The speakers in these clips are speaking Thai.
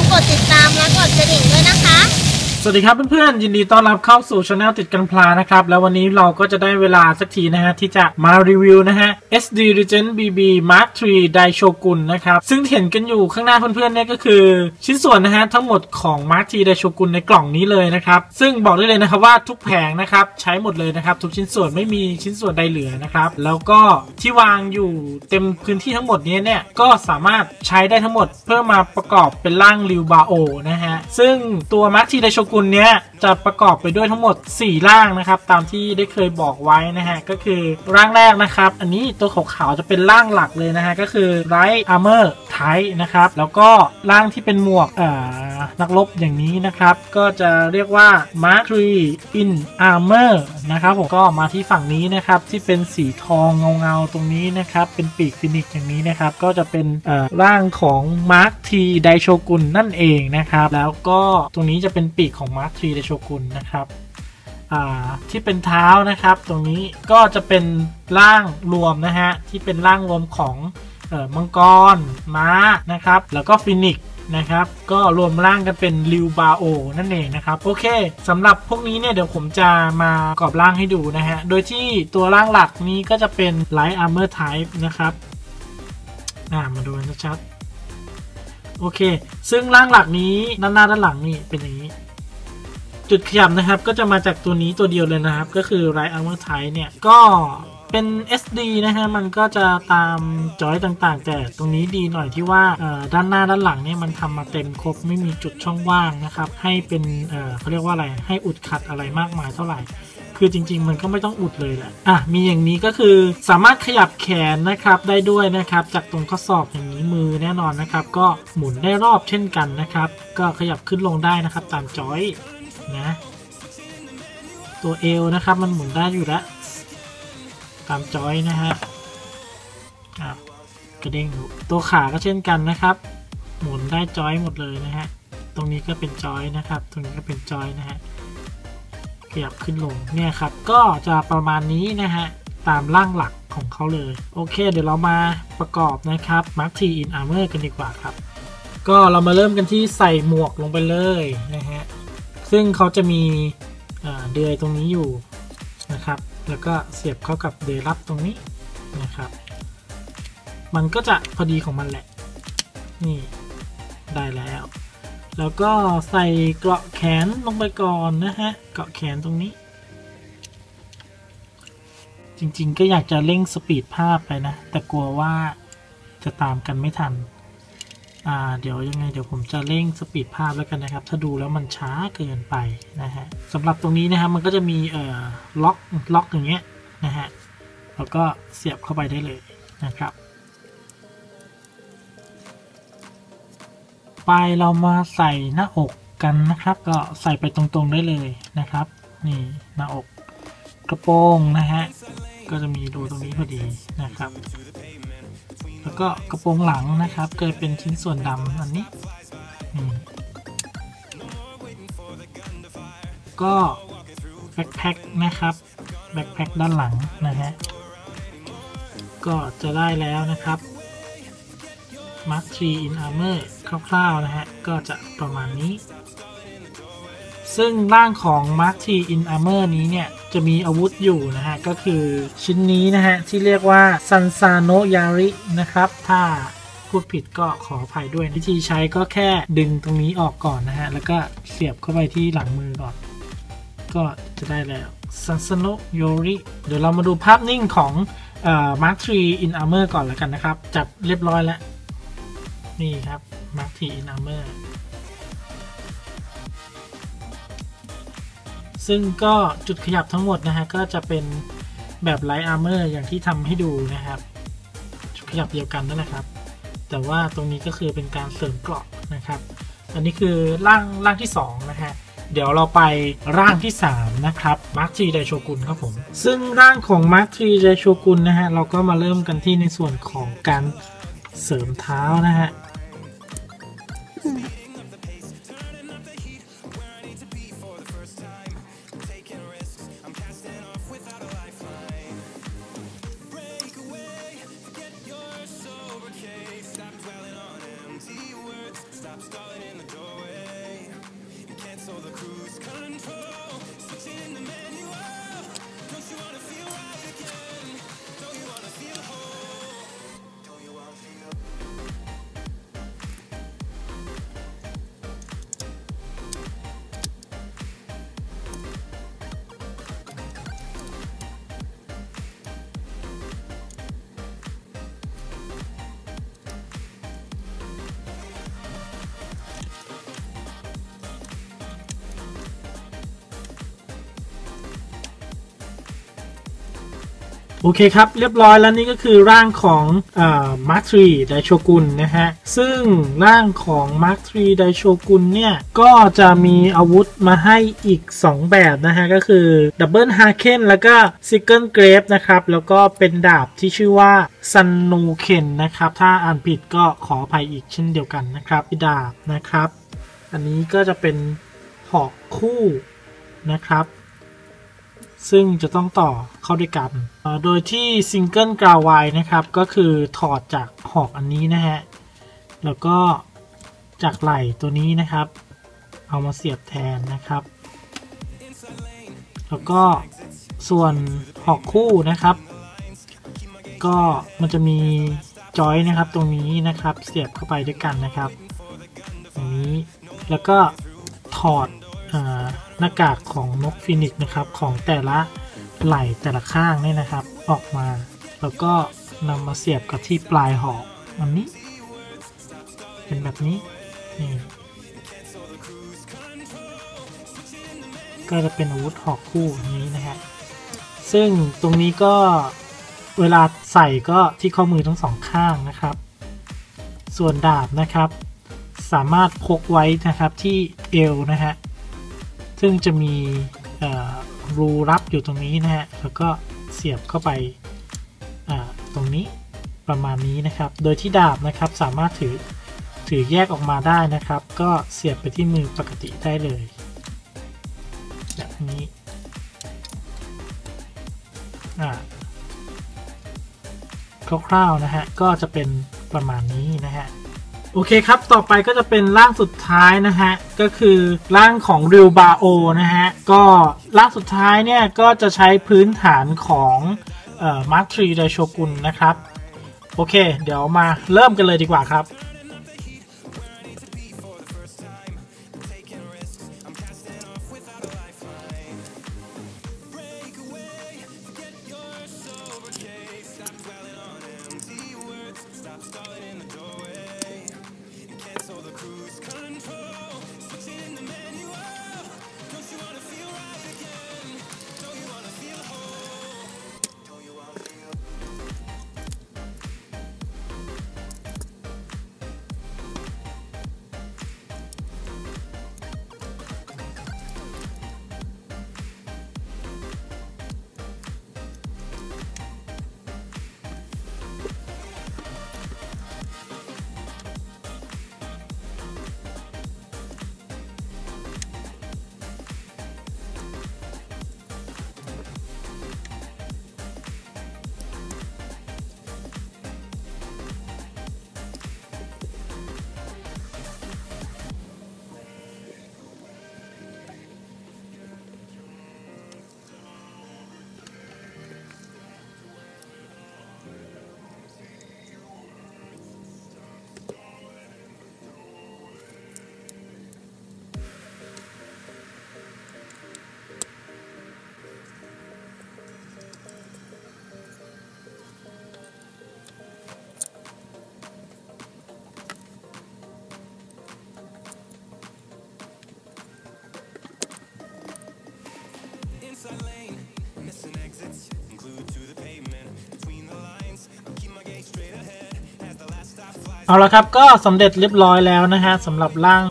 มกดติดตามและกดกระดิ่งด้วยนะคะ สวัสดีครับเพื่อนๆ ยินดีต้อนรับเข้าสู่ช anel ติดกันพลานะครับ แล้ววันนี้เราก็จะได้เวลาสักทีนะฮะ ที่จะมารีวิวนะฮะ SD Regent BB Mark III Daishogun นะครับ ซึ่งเห็นกันอยู่ข้างหน้าเพื่อนๆเนี่ยก็คือ ชิ้นส่วนนะฮะ ทั้งหมดของ Mark III Daishogun ในกล่องนี้เลยนะครับ ซึ่งบอกได้เลยนะครับว่าทุกแผงนะครับ ใช้หมดเลยนะครับ ทุกชิ้นส่วนไม่มีชิ้นส่วนใดเหลือนะครับ แล้วก็ที่วางอยู่เต็มพื้นที่ทั้งหมดนี้เนี่ยก็สามารถใช้ได้ทั้งหมดเพื่อมาประกอบเป็นร่างริวบาโอนะฮะ ซึ่งตัวมาร์ทีไดโชกุนเนี้ยจะประกอบไปด้วยทั้งหมด 4 ร่างนะครับ ตามที่ได้เคยบอกไว้นะฮะ ก็คือร่างแรกนะครับ อันนี้ตัวขาวๆจะเป็นร่างหลักเลยนะฮะ ก็คือไรอาร์เมอร์ไทนะครับ แล้วก็ร่างที่เป็นหมวกเอ่อนักรบอย่างนี้นะครับ ก็จะเรียกว่า Mark III in Armor นะครับผมก็มาที่ฝั่งนี้นะครับ ที่เป็นสีทองเงาๆตรงนี้นะครับ เป็นปีกฟินิกซ์อย่างนี้นะครับ ก็จะเป็นเอ่อร่างของ Mark T ไดโชกุนนั่นเองนะครับ แล้วก็ตรงนี้จะเป็นปีกของ Mark T ไดโชชกุนนะครับที่เป็นเท้านะครับ ตรงนี้ก็จะเป็นร่างรวมนะฮะที่เป็นร่างรวมของออมังกร ม้านะครับ แล้วก็ฟินิกซ์นะครับ ก็รวมร่างกันเป็นริวบาโอนั่นเองนะครับ โอเคสำหรับพวกนี้เนี่ยเดี๋ยวผมจะมาปรอบร่างให้ดูนะฮะ โดยที่ตัวร่างหลักนี้ก็จะเป็น Light Armor Type นะครับามาดูกันชัดๆโอเค ซึ่งร่างหลักนี้ด้านหน้าด้านหลังนี่เป็นอย่างนี้ จุดขยับนะครับก็จะมาจากตัวนี้ตัวเดียวเลยนะครับ ก็คือ Right Armor Type เนี่ยก็เป็น SD นะฮะ มันก็จะตามจอยต่างๆ แต่ตรงนี้ดีหน่อยที่ว่าด้านหน้าด้านหลังเนี่ยมันทำมาเต็มครบไม่มีจุดช่องว่างนะครับ ให้เป็นเขาเรียกว่าอะไร ให้อุดขัดอะไรมากมายเท่าไหร่ คือจริง ๆ มันก็ไม่ต้องอุดเลยแหละ อะ มีอย่างนี้ก็คือสามารถขยับแขนนะครับได้ด้วยนะครับ จากตรงข้อศอกอย่างนี้มือแน่นอนนะครับ ก็หมุนได้รอบเช่นกันนะครับ ก็ขยับขึ้นลงได้นะครับตามจอย นะ ตัวเอวนะครับมันหมุนได้อยู่ล้วตามจอยนะฮะอะกระเด้งตัวขาก็เช่นกันนะครับ หมุนได้จอยหมดเลยนะฮะตรงนี้ก็เป็นจอยนะครับ ตรงนี้ก็เป็นจอยนะฮะขยับขึ้นลงเนี่ยครับ ก็จะประมาณนี้นะฮะตามร่างหลักของเขาเลย โอเค เดี๋ยวเรามาประกอบนะครับ Mark T in Armor กันดีกว่าครับ ก็เรามาเริ่มกันที่ใส่หมวกลงไปเลยนะฮะ ซึ่งเขาจะมีเดือยตรงนี้อยู่นะครับ แล้วก็เสียบเข้ากับเดือยรับตรงนี้นะครับ มันก็จะพอดีของมันแหละ นี่ได้แล้ว แล้วก็ใส่เกราะแขนลงไปก่อนนะฮะ เกราะแขนตรงนี้ จริงๆก็อยากจะเร่งสปีดภาพไปนะ แต่กลัวว่าจะตามกันไม่ทัน อ่าเดี๋ยวยังไงเดี๋ยวผมจะเร่งสปีดภาพแล้วกันนะครับ ถ้าดูแล้วมันช้าเกินไปนะฮะสำหรับตรงนี้นะครับมันก็จะมีเอ่อล็อกล็อกอย่างเงี้ยนะฮะแล้วก็เสียบเข้าไปได้เลยนะครับ ไปเรามาใส่หน้าอกกันนะครับ ก็ใส่ไปตรงๆได้เลยนะครับ นี่หน้าอกกระโปรงนะฮะก็จะมีรูตรงนี้พอดีนะครับ แล้วก็กระโปรงหลังนะครับ เกิดเป็นชิ้นส่วนดำอันนี้ ก็แบ็คแพ็คนะครับ แบ็คแพ็คด้านหลังนะฮะ ก็จะได้แล้วนะครับ Mark III in Armor คร่าวๆนะฮะ ก็จะประมาณนี้ ซึ่งร่างของ Mark III in Armor นี้เนี่ย จะมีอาวุธอยู่นะฮะ ก็คือชิ้นนี้นะฮะ ที่เรียกว่า Sansano Yari นะครับ ถ้าพูดผิดก็ขออภัยด้วยวิธีใช้ก็แค่ดึงตรงนี้ออกก่อนนะฮะ แล้วก็เสียบเข้าไปที่หลังมือก่อน ก็จะได้แล้ว Sansano Yori เดี๋ยวเรามาดูภาพนิ่งของเอ่อ Mark III in Armor ก่อนแล้วกันนะครับ จัดเรียบร้อยแล้ว นี่ครับ Mark T in Armor ซึ่งก็จุดขยับทั้งหมดนะฮะก็จะเป็นแบบ Light Armor อย่างที่ทำให้ดูนะครับ จุดขยับเดียวกันนั่นแหละครับ แต่ว่าตรงนี้ก็คือเป็นการเสริมเกราะนะครับ อันนี้คือร่างร่างที่2นะฮะเดี๋ยวเราไปร่างที่ 3 นะครับ Mark III ไดโชกุนครับผม ซึ่งร่างของ Mark III ไดโชกุนนะฮะเราก็มาเริ่มกันที่ในส่วนของการเสริมเท้านะฮะ โอเคครับ เรียบร้อยแล้วนี่ก็คือร่างของมาร์คทรีไดโชกุนนะฮะ ซึ่งร่างของมาร์คทรีไดโชกุนเนี่ย ก็จะมีอาวุธมาให้อีก 2 แบบนะฮะ ก็คือดับเบิลฮาเคนแล้วก็ซิกเกิลเกรฟนะครับ แล้วก็เป็นดาบที่ชื่อว่าซันนูเคนนะครับ ถ้าอ่านผิดก็ขออภัยอีกเช่นเดียวกันนะครับดาบนะครับ อันนี้ก็จะเป็นหอกคู่นะครับ ซึ่งจะต้องต่อเข้าด้วยกัน โดยที่ซิงเกิลกราวไวนะครับ ก็คือถอดจากหอกอันนี้นะฮะ แล้วก็จากไหล่ตัวนี้นะครับ เอามาเสียบแทนนะครับ แล้วก็ส่วนหอกคู่นะครับ ก็มันจะมีจอยนะครับตรงนี้นะครับ เสียบเข้าไปด้วยกันนะครับอย่างนี้ แล้วก็ถอด หน้ากากของนกฟินิกนะครับของแต่ละไหล่แต่ละข้างนี่นะครับออกมา แล้วก็นำมาเสียบกับที่ปลายหอกอันนี้ เป็นแบบนี้นี่ก็จะเป็นอาวุธหอกคู่นี้นะฮะซึ่งตรงนี้ก็เวลาใส่ก็ที่ข้อมือทั้งสองข้างนะครับ ส่วนดาบนะครับ สามารถพกไว้นะครับที่เอวนะฮะ ซึ่งจะมีรูรับอยู่ตรงนี้นะฮะ แล้วก็เสียบเข้าไปตรงนี้ประมาณนี้นะครับ โดยที่ดาบนะครับสามารถถือถือแยกออกมาได้นะครับ ก็เสียบไปที่มือปกติได้เลยแบบนี้คร่าวๆนะฮะ ก็จะเป็นประมาณนี้นะฮะ โอเคครับ ต่อไปก็จะเป็นร่างสุดท้ายนะฮะ ก็คือร่างของริวบาโอนะฮะ ก็ร่างสุดท้ายเนี่ย ก็จะใช้พื้นฐานของเอ่อมาร์คทรีไดโชกุนนะครับ โอเค เดี๋ยวมาเริ่มกันเลยดีกว่าครับ เอาละครับก็สำเร็จเรียบร้อยแล้วนะฮะสำหรับร่าง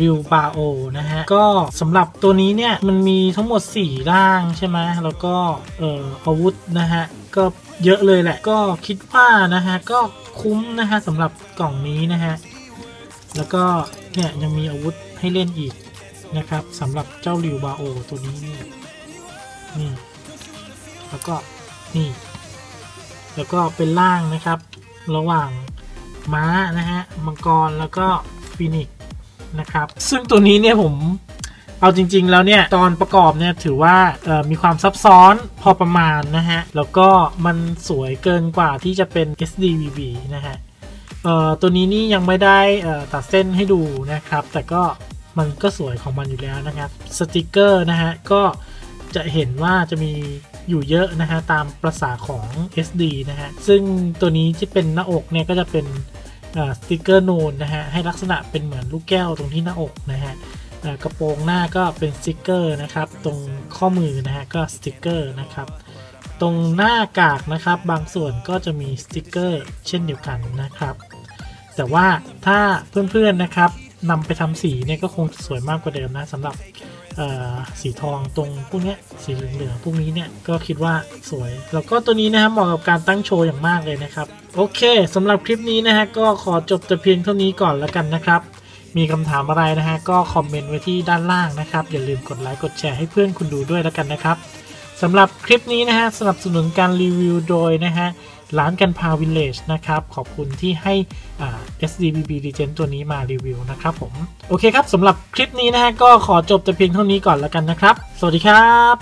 ริวบาโอนะฮะก็สำหรับตัวนี้เนี่ยมันมีทั้งหมด 4 ร่างใช่ไหมแล้วก็เอ่ออาวุธนะฮะก็เยอะเลยแหละก็คิดว่านะฮะก็คุ้มนะฮะสำหรับกล่องนี้นะฮะแล้วก็เนี่ยยังมีอาวุธให้เล่นอีกนะครับสำหรับเจ้าริวบาโอตัวนี้นี่นี่แล้วก็นี่ แล้วก็เป็นร่างนะครับ ระหว่าง ม้านะฮะ มังกรแล้วก็ฟินิกนะครับ ซึ่งตัวนี้เนี่ยผมเอาจริง ๆ แล้วเนี่ย ตอนประกอบเนี่ยถือว่ามีความซับซ้อนพอประมาณนะฮะ แล้วก็มันสวยเกินกว่าที่จะเป็น SDVB นะฮะตัวนี้นี่ยังไม่ได้ตัดเส้นให้ดูนะครับ แต่ก็มันก็สวยของมันอยู่แล้วนะครับสติกเกอร์นะฮะก็จะเห็นว่าจะมี อยู่เยอะนะฮะตามประษาของ SD นะฮะซึ่งตัวนี้ที่เป็นหน้าอกเนี่ยก็จะเป็นสติกเกอร์นูนนะฮะให้ลักษณะเป็นเหมือนลูกแก้วตรงที่หน้าอกนะฮะกระโปรงหน้าก็เป็นสติกเกอร์นะครับตรงข้อมือนะฮะก็สติกเกอร์นะครับตรงหน้ากากนะครับบางส่วนก็จะมีสติกเกอร์เช่นเดียวกันนะครับแต่ว่าถ้าเพื่อนๆนะครับ นำไปทำสีเนี่ยก็คงสวยมากกว่าเดิมนะสำหรับสีทองตรงพวกนี้สีเหลืองๆพวกนี้เนี่ยก็คิดว่าสวย แล้วก็ตัวนี้นะครับเหมาะกับการตั้งโชว์อย่างมากเลยนะครับ โอเคสำหรับคลิปนี้นะฮะก็ขอจบแต่เพียงเท่านี้ก่อนแล้วกันนะครับ มีคำถามอะไรนะฮะก็คอมเมนต์ไว้ที่ด้านล่างนะครับ อย่าลืมกดไลค์กดแชร์ให้เพื่อนคุณดูด้วยแล้วกันนะครับสำหรับคลิปนี้นะฮะสนับสนุนการรีวิวโดยนะฮะร้านกันพาวิลเลจนะครับขอบคุณที่ให้อ่า SDBB Legend ตัวนี้มารีวิวนะครับผม โอเคครับสำหรับคลิปนี้นะฮะก็ขอจบแต่เพียงเท่านี้ก่อนแล้วกันนะครับ สวัสดีครับ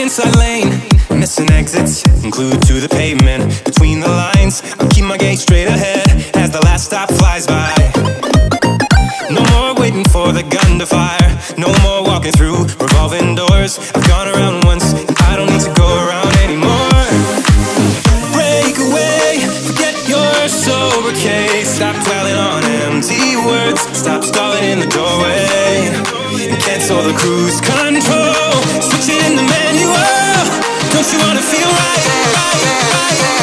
Inside lane, missing exits, glued to the pavement. Between the lines, I'll keep my gaze straight ahead as the last stop flies by. No more waiting for the gun to fire. No more walking through revolving doors. I've gone around once, and I don't need to go around anymore. Break away, forget your sober case. Stop dwelling on empty words. Stop stalling in the doorway. And cancel the cruise control. Switch it in the. Don't you wanna feel right? right, right, right,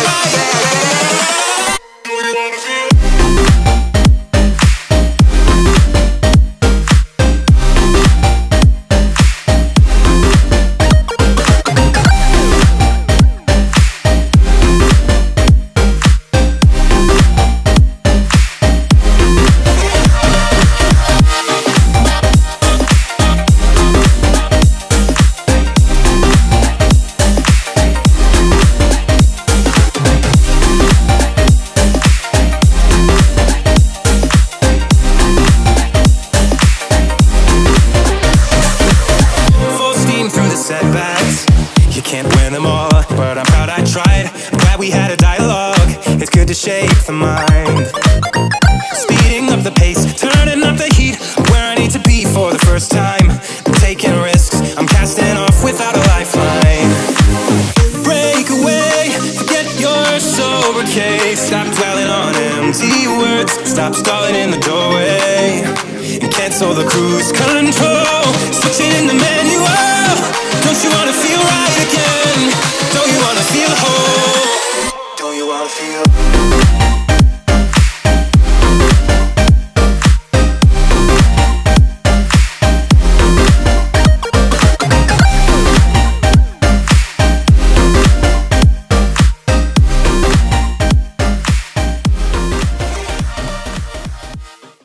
The my